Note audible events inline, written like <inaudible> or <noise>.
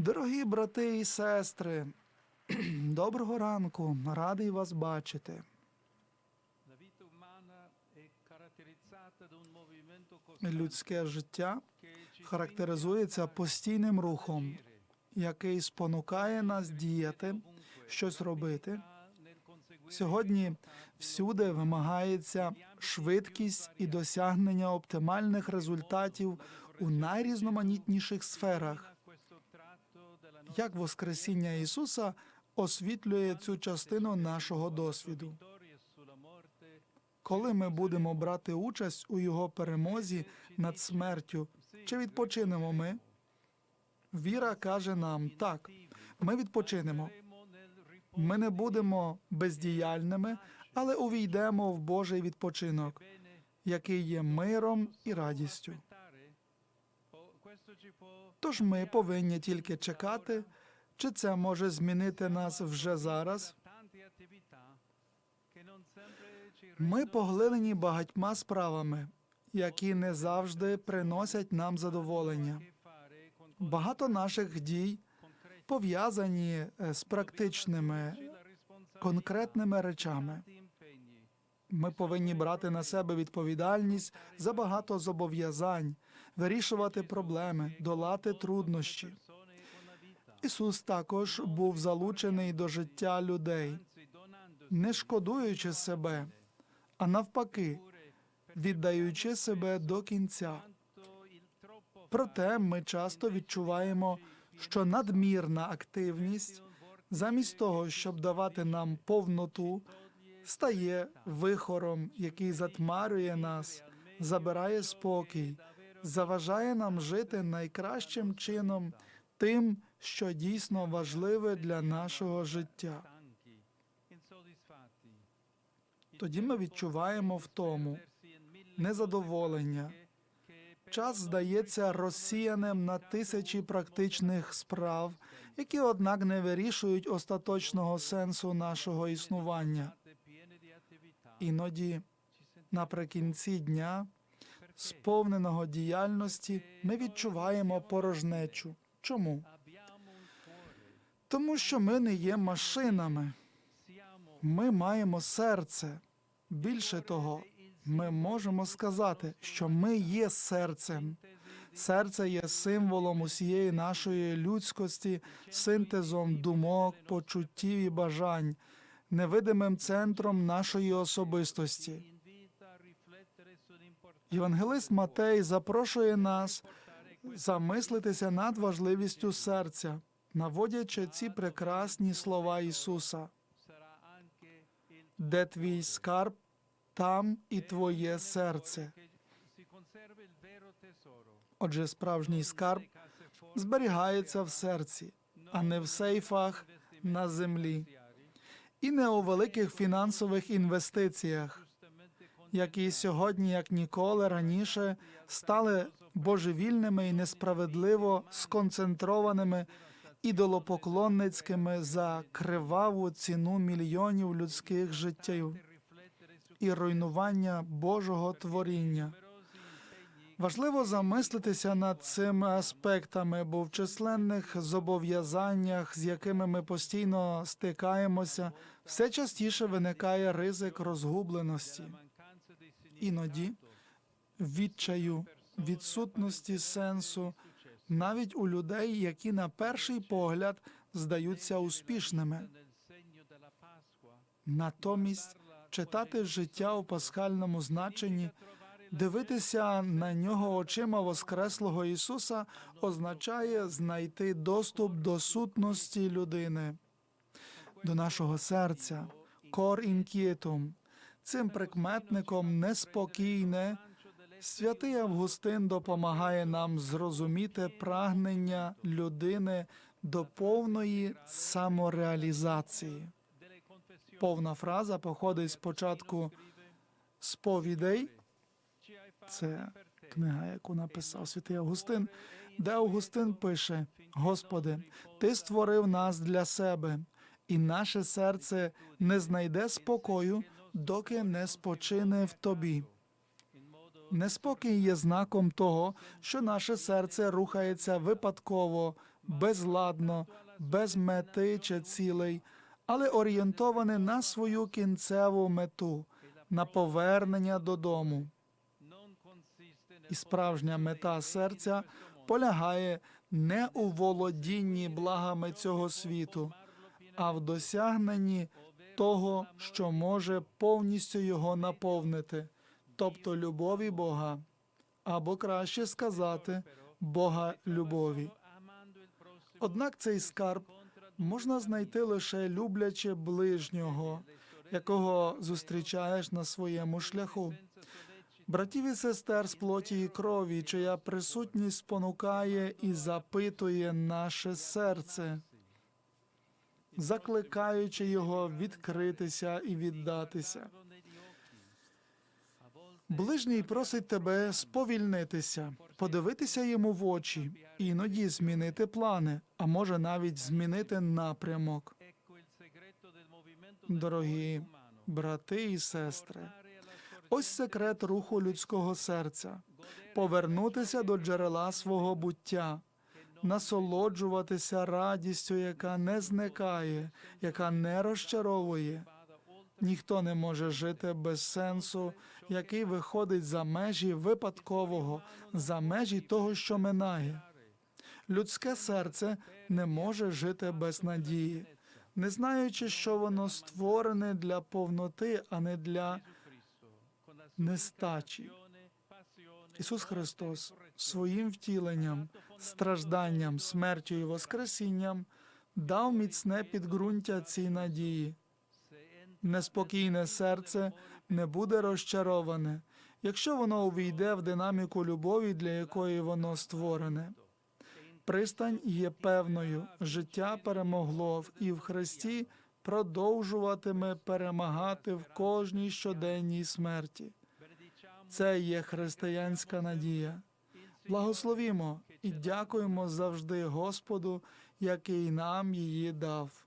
Дорогі брати і сестри, <clears throat> доброго ранку, радий вас бачити. Людське життя характеризується постійним рухом, який спонукає нас діяти, щось робити. Сьогодні всюди вимагається швидкість і досягнення оптимальних результатів у найрізноманітніших сферах. Як Воскресіння Ісуса освітлює цю частину нашого досвіду. Коли ми будемо брати участь у його перемозі над смертю, чи відпочинемо ми? Віра каже нам так, ми відпочинемо. Ми не будемо бездіяльними, але увійдемо в Божий відпочинок, який є миром і радістю. Тож ми повинні тільки чекати, чи це може змінити нас вже зараз. Ми поглинені багатьма справами, які не завжди приносять нам задоволення. Багато наших дій пов'язані е, з практичними конкретними речами. Ми повинні брати на себе відповідальність за багато зобов'язань, вирішувати проблеми, долати труднощі. Ісус також був залучений до життя людей, не шкодуючи себе, а навпаки, віддаючи себе до кінця. Проте ми часто відчуваємо, що надмірна активність, замість того, щоб давати нам повноту, стає вихором, який затмарює нас, забирає спокій, заважає нам жити найкращим чином, тим, що дійсно важливе для нашого життя. Тоді ми відчуваємо втому, незадоволення. Час здається розсіяним на тисячі практичних справ, які, однак, не вирішують остаточного сенсу нашого існування. Іноді, наприкінці дня, сповненого діяльності, ми відчуваємо порожнечу. Чому? Тому що ми не є машинами. Ми маємо серце. Більше того, ми можемо сказати, що ми є серцем. Серце є символом усієї нашої людськості, синтезом думок, почуттів і бажань, невидимим центром нашої особистості. Євангелист Матей запрошує нас замислитися над важливістю серця, наводячи ці прекрасні слова Ісуса. Де твій скарб, там і твоє серце. Отже, справжній скарб зберігається в серці, а не в сейфах на землі, і не у великих фінансових інвестиціях, які сьогодні, як ніколи раніше, стали божевільними і несправедливо сконцентрованими ідолопоклонницькими за криваву ціну мільйонів людських життів і руйнування Божого творіння. Важливо замислитися над цими аспектами, бо в численних зобов'язаннях, з якими ми постійно стикаємося, все частіше виникає ризик розгубленості, іноді відчаю, відсутності сенсу, навіть у людей, які на перший погляд здаються успішними. Натомість читати життя у пасхальному значенні, дивитися на нього очима Воскреслого Ісуса означає знайти доступ до сутності людини, до нашого серця, кор інкітум. Цим прикметником неспокійне. Святий Августин допомагає нам зрозуміти прагнення людини до повної самореалізації. Повна фраза походить спочатку сповідей. Це книга, яку написав святий Августин, де Августин пише: Господи, Ти створив нас для себе, і наше серце не знайде спокою, доки не спочине в тобі. Неспокій є знаком того, що наше серце рухається випадково, безладно, без мети чи цілей, але орієнтоване на свою кінцеву мету, на повернення додому. І справжня мета серця полягає не у володінні благами цього світу, а в досягненні того, що може повністю його наповнити, тобто любові Бога, або краще сказати, Бога любові. Однак цей скарб можна знайти лише люблячи ближнього, якого зустрічаєш на своєму шляху. Братів і сестер з плоті і крові, чия присутність спонукає і запитує наше серце, закликаючи його відкритися і віддатися. Ближній просить тебе сповільнитися, подивитися йому в очі, іноді змінити плани, а може навіть змінити напрямок. Дорогі брати і сестри, ось секрет руху людського серця повернутися до джерела свого буття, насолоджуватися радістю, яка не зникає, яка не розчаровує. Ніхто не може жити без сенсу, який виходить за межі випадкового, за межі того, що минає. Людське серце не може жити без надії, не знаючи, що воно створене для повноти, а не для нестачі. Ісус Христос своїм втіленням, стражданням, смертю і воскресінням дав міцне підґрунтя цій надії. Неспокійне серце не буде розчароване, якщо воно увійде в динаміку любові, для якої воно створене. Пристань є певною, життя перемогло і в Христі продовжуватиме перемагати в кожній щоденній смерті. Це є християнська надія. Благословімо і дякуємо завжди Господу, який нам її дав.